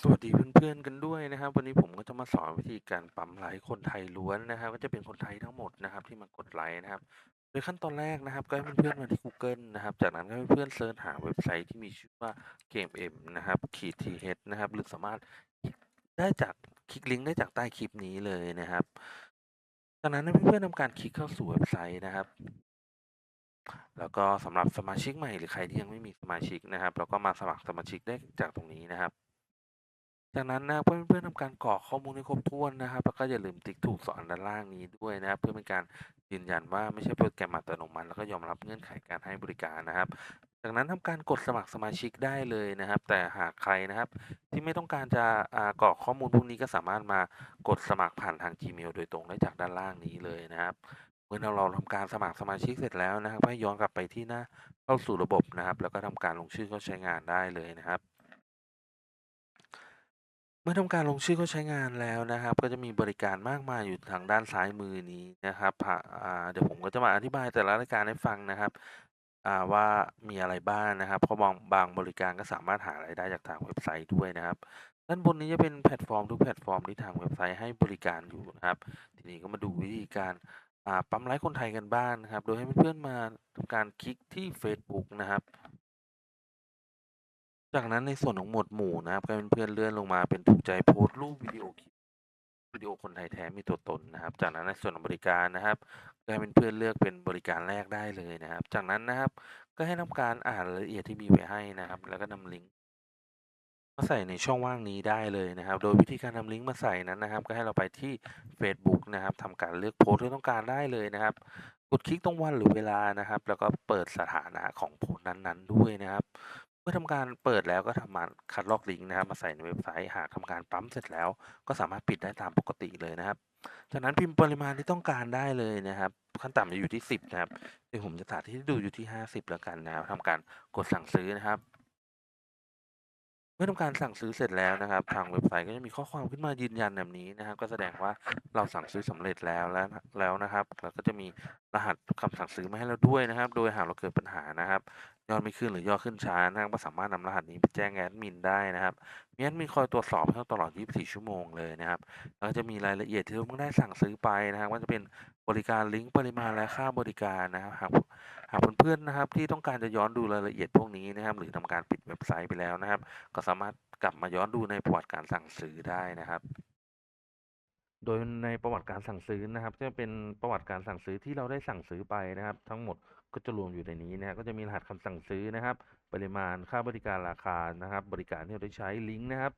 สวัสดีเพื่อนๆกันด้วยนะครับ วันนี้ผมก็จะมาสอนวิธีการปั๊มไลค์คนไทยล้วนนะครับ ก็จะเป็นคนไทยทั้งหมดนะครับ ที่มากดไลค์นะครับ โดยขั้นตอนแรกนะครับ ก็ให้เพื่อนๆมาที่ Google นะครับ จากนั้นก็ให้เพื่อนๆเซิร์ชหาเว็บไซต์ที่มีชื่อว่า Game M นะครับขีด th นะครับ หรือสามารถได้จากคลิกลิงก์ได้จากใต้คลิปนี้เลยนะครับจากนั้นให้เพื่อนๆทำการคลิกเข้าสู่เว็บไซต์นะครับแล้วก็สำหรับสมาชิกใหม่หรือใครที่ยังไม่มีสมาชิกนะครับเราก็มาสมัครสมาชิกได้จากตรงนี้นะครับ จากนั้นนะเพื่อนๆทำการกรอกข้อมูลให้ครบถ้วนนะครับ แล้วก็อย่าลืมติ๊กถูกสอนด้านล่างนี้ด้วยนะครับ เพื่อเป็นการยืนยันว่าไม่ใช่โปรแกรมอัตโนมัติแล้วก็ยอมรับเงื่อนไขการให้บริการนะครับ จากนั้นทำการกดสมัครสมาชิกได้เลยนะครับ แต่หากใครนะครับ ที่ไม่ต้องการจะกรอกข้อมูลพวกนี้ก็สามารถมากดสมัครผ่านทาง Gmail โดยตรงได้จากด้านล่างนี้เลยนะครับเมื่อเราทำการสมัครสมาชิกเสร็จแล้วนะครับให้ย้อนกลับไปที่หน้าเข้าสู่ระบบนะครับ แล้วก็ทำการลงชื่อเข้าใช้งานได้เลยนะครับ เมื่อทำการลงชื่อเข้าใช้งานแล้วนะครับ ก็จะมีบริการมากมายอยู่ทางด้านซ้ายมือนี้นะครับพะอ่า เดี๋ยวผมก็จะมาอธิบายแต่ละรายการให้ฟังนะครับ อ่าว่ามีอะไรบ้างนะครับ เพราะบางบางบริการก็สามารถหารายได้จากทางเว็บไซต์ด้วยนะครับ ด้านบนนี้จะเป็นแพลตฟอร์มทุกแพลตฟอร์มที่ทางเว็บไซต์ให้บริการอยู่นะครับ ทีนี้ก็มาดูวิธีการอ่าปั๊มไลค์คนไทยกันบ้างนะครับ โดยให้เพื่อนๆมาทำการคลิกที่เฟซบุ๊กนะครับ จากนั้นในส่วนของหมวดหมู่นะครับ ก็ให้เพื่อนเลื่อนลงมาเป็นถูกใจโพสต์รูปวิดีโอคลิปวิดีโอคนไทยแท้มีตัวตนนะครับ จากนั้นในส่วนของบริการนะครับ ก็ให้เพื่อนเลือกเป็นบริการแรกได้เลยนะครับ จากนั้นนะครับก็ให้ทำการอ่านรายละเอียดที่มีไว้ให้นะครับ แล้วก็นำลิงก์มาใส่ในช่องว่างนี้ได้เลยนะครับ โดยวิธีการนำลิงก์มาใส่นั้นนะครับ ก็ให้เราไปที่เฟซบุ๊กนะครับทำการเลือกโพสต์ที่ต้องการได้เลยนะครับ กดคลิกตรงวันหรือเวลานะครับ แล้วก็เปิดสถานะของโพสต์นั้นๆ ด้วยนะครับ เมื่อทำการเปิดแล้วก็ทำการคัดลอกลิงก์นะครับ มาใส่ในเว็บไซต์หากทำการปั๊มเสร็จแล้ว ก็สามารถปิดได้ตามปกติเลยนะครับ จากนั้นพิมพ์ปริมาณที่ต้องการได้เลยนะครับ ขั้นต่ำจะอยู่ที่ 10 นะครับเดี๋ยวผมจะสาธิตให้ดูอยู่ที่ 50 แล้วกันนะครับทำการกดสั่งซื้อนะครับ เมื่อทำการสั่งซื้อเสร็จแล้วนะครับ ทางเว็บไซต์ก็จะมีข้อความขึ้นมายืนยันแบบนี้นะครับ ก็แสดงว่าเราสั่งซื้อสำเร็จแล้วแล้วแล้วนะครับแล้วก็จะมีรหัสคำสั่งซื้อมาให้เราด้วยนะครับ โดยหากเราเกิดปัญหานะครับ ยอดไม่ขึ้นหรือยอดขึ้นช้านะครับก็สามารถนำรหัสนี้ไปแจ้งแอดมินได้นะครับมีแอดมินคอยตรวจสอบให้เราตลอด 24 ชั่วโมงเลยนะครับแล้วจะมีรายละเอียดที่เพิ่งได้สั่งซื้อไปนะครับว่าจะเป็นบริการลิงก์ปริมาณและค่าบริการนะครับหากหากเพื่อนๆนะครับที่ต้องการจะย้อนดูรายละเอียดพวกนี้นะครับหรือทำการปิดเว็บไซต์ไปแล้วนะครับ ก็สามารถกลับมาย้อนดูในประวัติการสั่งซื้อได้นะครับ โดยในประวัติการสั่งซื้อนะครับ จะเป็นประวัติการสั่งซื้อที่เราได้สั่งซื้อไปนะครับ ทั้งหมดก็จะรวมอยู่ในนี้นะครับก็จะมีรหัสคำสั่งซื้อนะครับ ปริมาณค่าบริการราคานะครับ บริการที่เราได้ใช้ลิงก์นะครับ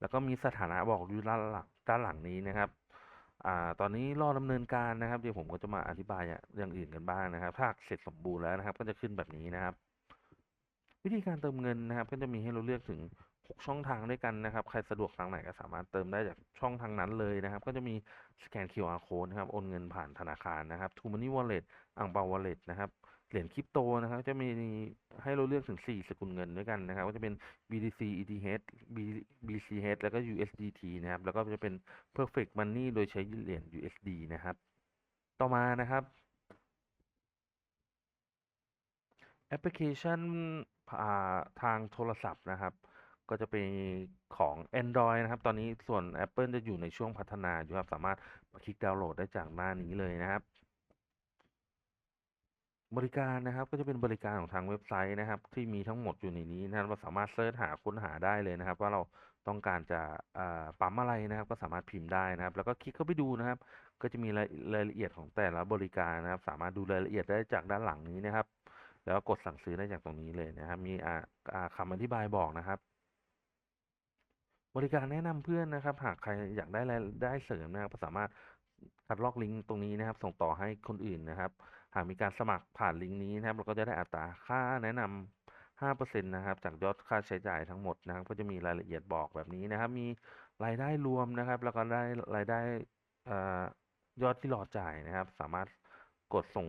แล้วก็มีสถานะบอกอยู่ด้านหลังด้านหลังนี้นะครับอ่าตอนนี้รอดำเนินการนะครับ เดี๋ยวผมก็จะมาอธิบายอย่างอื่นกันบ้างนะครับ ถ้าเสร็จสมบูรณ์แล้วนะครับ ก็จะขึ้นแบบนี้นะครับ วิธีการเติมเงินนะครับ ก็จะมีให้เราเลือกถึง 6 ช่องทางด้วยกันนะครับ ใครสะดวกทางไหนก็สามารถเติมได้จากช่องทางนั้นเลยนะครับ ก็จะมีสแกน QR code นะครับ โอนเงินผ่านธนาคารนะครับ True Money Wallet อ่างเปา Wallet นะครับเหรียญคริปโตนะครับจะมีให้เราเลือกถึง 4 สกุลเงินด้วยกันนะครับ ก็จะเป็น BTC ETH BCH แล้วก็ USDT นะครับ แล้วก็จะเป็น Perfect Money โดยใช้เหรียญ USD นะครับ ต่อมานะครับแอปพลิเคชัน ทางโทรศัพท์นะครับ ก็จะเป็นของ Android นะครับ ตอนนี้ส่วน Apple จะอยู่ในช่วงพัฒนาอยู่ครับ สามารถคลิกดาวน์โหลดได้จากหน้านี้เลยนะครับ บริการนะครับก็จะเป็นบริการของทางเว็บไซต์นะครับ ที่มีทั้งหมดอยู่ในนี้นะครับเราสามารถเสิร์ชหาค้นหาได้เลยนะครับ ว่าเราต้องการจะปั๊มอะไรนะครับ ก็สามารถพิมพ์ได้นะครับ แล้วก็คลิกเข้าไปดูนะครับ ก็จะมีรายละเอียดของแต่ละบริการนะครับ สามารถดูรายละเอียดได้จากด้านหลังนี้นะครับ แล้วก็กดสั่งซื้อได้จากตรงนี้เลยนะครับ มีอ่าอ่าคำอธิบายบอกนะครับ บริการแนะนำเพื่อนนะครับ หากใครอยากได้รายได้เสริมนะครับก็สามารถคัดลอกลิงก์ตรงนี้นะครับ ส่งต่อให้คนอื่นนะครับ หากมีการสมัครผ่านลิงก์นี้นะครับ เราก็จะได้อัตราค่าแนะนำ5%นะครับ จากยอดค่าใช้จ่ายทั้งหมดนะครับ ก็จะมีรายละเอียดบอกแบบนี้นะครับ มีรายได้รวมนะครับ แล้วก็ได้รายได้ยอดที่รอจ่ายนะครับ สามารถกดส่ง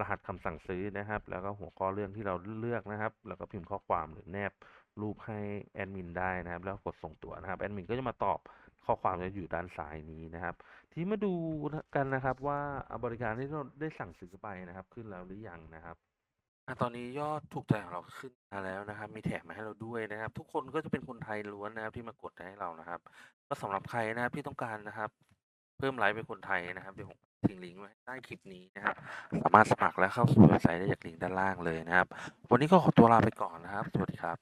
รหัสคำสั่งซื้อนะครับ แล้วก็หัวข้อเรื่องที่เราเลือกนะครับ แล้วก็พิมพ์ข้อความหรือแนบรูปให้แอดมินได้นะครับ แล้วกดส่งตัวนะครับแอดมินก็จะมาตอบข้อความจะอยู่ด้านซ้ายนี้นะครับ ทีมาดูกันนะครับว่าบริการที่เราได้สั่งซื้อไปนะครับ ขึ้นแล้วหรือยังนะครับอตอนนี้ยอดถูกใจของเราขึ้นมาแล้วนะครับ มีแถมมาให้เราด้วยนะครับ ทุกคนก็จะเป็นคนไทยล้วนนะครับ ที่มากดให้เรานะครับ ก็สำหรับใครนะครับที่ต้องการนะครับ เพิ่มไลค์เป็นคนไทยนะครับเดี๋ยวผม ทิ้งลิงก์ไว้ใต้คลิปนี้นะครับ สามารถสมัครและเข้าสู่เว็บไซต์ได้จากลิงก์ด้านล่างเลยนะครับ วันนี้ก็ขอตัวลาไปก่อนนะครับ สวัสดีครับ